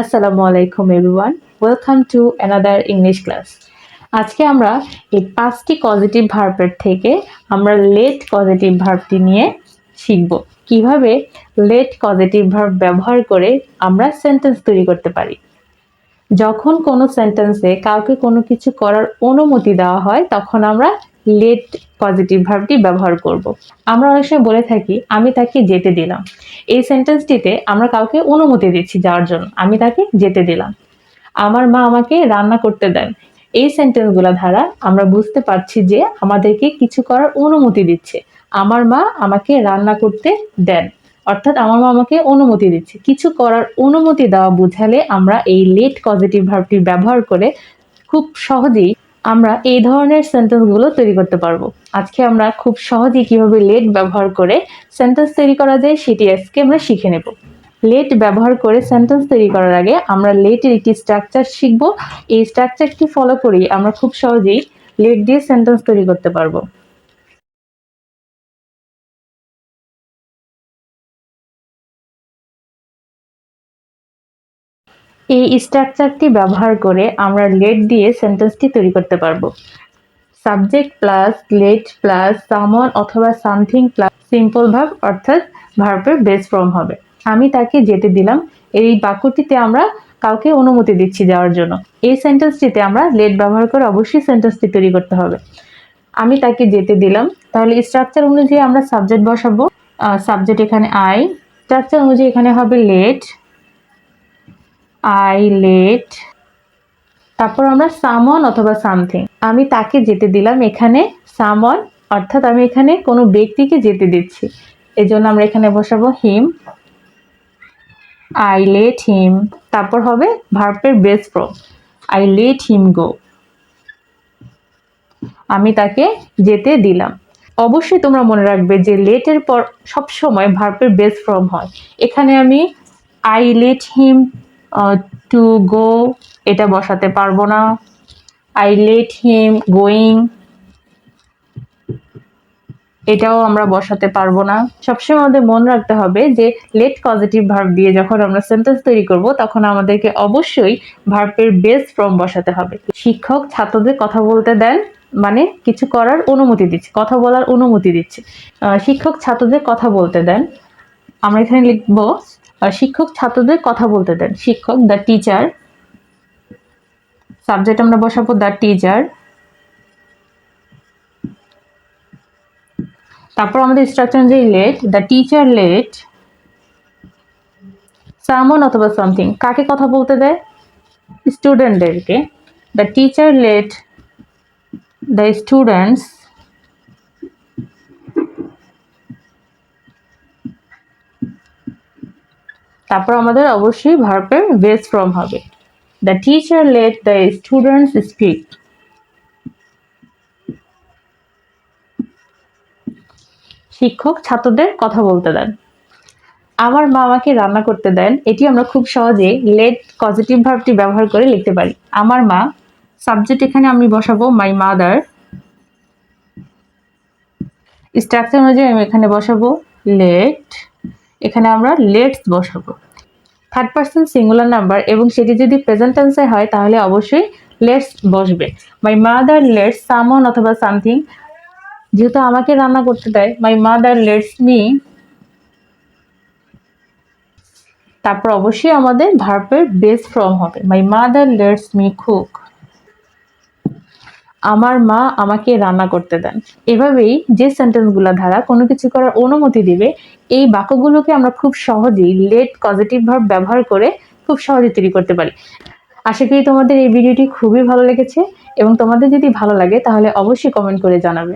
আসসালামু আলাইকুম everyone welcome to another English class আজকে আমরা এই পাঁচটি পজিটিভ ভার্বের থেকে আমরা লেট পজিটিভ ভার্বটি নিয়ে শিখব। কীভাবে লেট পজিটিভ ভার্ব ব্যবহার করে আমরা সেন্টেন্স তৈরি করতে পারি? যখন কোনো সেন্টেন্সে কাউকে কোনো কিছু করার অনুমতি দেওয়া হয়, তখন আমরা লেট পজিটিভ ভার্বটি ব্যবহার করব। আমরা অনেক সময় বলে থাকি, আমি তাকে যেতে দিলাম। এই সেন্টেন্সটিতে আমরা কাউকে অনুমতি দিচ্ছি যাওয়ার জন্য। আমি তাকে যেতে দিলাম। আমার মা আমাকে রান্না করতে দেন। এই সেন্টেন্সগুলো দ্বারা আমরা বুঝতে পারছি যে আমাদেরকে কিছু করার অনুমতি দিচ্ছে। আমার মা আমাকে রান্না করতে দেন। অর্থাৎ আমার মা আমাকে অনুমতি দিচ্ছে। কিছু করার অনুমতি দেওয়া বুঝালে আমরা এই লেট পজিটিভ ভার্বটি ব্যবহার করে খুব সহজেই আমরা এই ধরনের সেন্টেন্সগুলো তৈরি করতে পারব। আজকে আমরা খুব সহজেই কীভাবে লেট ব্যবহার করে সেন্টেন্স তৈরি করা যায় সেটি আজকে আমরা শিখে নেব। লেট ব্যবহার করে সেন্টেন্স তৈরি করার আগে আমরা লেটের একটি স্ট্রাকচার শিখব। এই স্ট্রাকচারটি ফলো করেই আমরা খুব সহজেই লেট দিয়ে সেন্টেন্স তৈরি করতে পারব। এই স্ট্রাকচারটি ব্যবহার করে আমরা লেট দিয়ে সেন্টেন্সটি তৈরি করতে পারব। সাবজেক্ট প্লাস লেট প্লাস সামন অথবা সামথিং প্লাস সিম্পল ভাব অর্থাৎ ভার্বের বেস ফর্ম হবে। আমি তাকে যেতে দিলাম, এই বাক্যটিতে আমরা কাউকে অনুমতি দিচ্ছি যাওয়ার জন্য। এই সেন্টেন্সটিতে আমরা লেট ব্যবহার করে অবশ্যই সেন্টেন্সটি তৈরি করতে হবে। আমি তাকে যেতে দিলাম, তাহলে স্ট্রাকচার অনুযায়ী আমরা সাবজেক্ট বসাবো। সাবজেক্ট এখানে আই স্ট্রাকচার অনুযায়ী এখানে হবে লেট আই লেট তারপর আমরা সামন অথবা সামথিং। আমি তাকে যেতে দিলাম এখানে সামন, অর্থাৎ আমি এখানে কোনো ব্যক্তিকে যেতে দিচ্ছি। এজন্য আমরা এখানে বসাবো হিম আই লেট হিম তারপর হবে ভার্পের বেস প্রো আই লেট হিম গো আমি তাকে যেতে দিলাম। অবশ্যই তোমরা মনে রাখবে যে লেটের পর সবসময় ভার্পের বেস ফর্ম হয়। এখানে আমি I let him to go এটা বসাতে পারব না। আই লেট হিম গোয়িং এটাও আমরা বসাতে পারব না। সবসময় আমাদের মনে রাখতে হবে যে লেট পজিটিভ ভার্ব দিয়ে যখন আমরা সেন্টেন্স তৈরি করব, তখন আমাদেরকে অবশ্যই ভার্বের বেস ফর্ম বসাতে হবে। শিক্ষক ছাত্রদের কথা বলতে দেন মানে কিছু করার অনুমতি দিচ্ছে, কথা বলার অনুমতি দিচ্ছে। শিক্ষক ছাত্রদের কথা বলতে দেন। আমরা এখানে লিখব শিক্ষক ছাত্রদের কথা বলতে দেন। শিক্ষক দ্য টিচার সাবজেক্ট আমরা বসাবো দ্য টিচার তারপর আমাদের স্ট্রাকচার অনুযায়ী লেট দ্য টিচার লেট সামন অথবা সামথিং কাকে কথা বলতে দেয়? স্টুডেন্টদেরকে the teacher let the students তারপর আমাদের অবশ্যই ভার্বের বেস ফর্ম হবে। The teacher let the students speak শিক্ষক ছাত্রদের কথা বলতে দেন। আমার মা আমাকে রান্না করতে দেন। এটি আমরা খুব সহজে লেট পজিটিভ ভার্বটি ব্যবহার করে লিখতে পারি। আমার মা সাবজেক্ট এখানে আমি বসাবো মাই মাদার স্ট্রাকচার অনুযায়ী আমি এখানে বসাবো লেট এখানে আমরা লেটস বসাবো। থার্ড পার্সন সিঙ্গুলার নাম্বার এবং সেটি যদি প্রেজেন্ট টেন্সে হয়, তাহলে অবশ্যই লেটস বসবে। মাই মাদার লেটস সামন অথবা সামথিং যেহেতু আমাকে রান্না করতে দেয় মাই মাদার লেটস মি তারপর অবশ্যই আমাদের ভার্বের বেস ফর্ম হবে। My mother lets me cook আমার মা আমাকে রান্না করতে দেন। এভাবেই যে সেন্টেন্সগুলো ধারা কোনো কিছু করার অনুমতি দিবে, এই বাক্যগুলোকে আমরা খুব সহজেই লেট পজিটিভ ভার্ব ব্যবহার করে খুব সহজে তৈরি করতে পারি। আশা করি তোমাদের এই ভিডিওটি খুবই ভালো লেগেছে এবং তোমাদের যদি ভালো লাগে তাহলে অবশ্যই কমেন্ট করে জানাবে।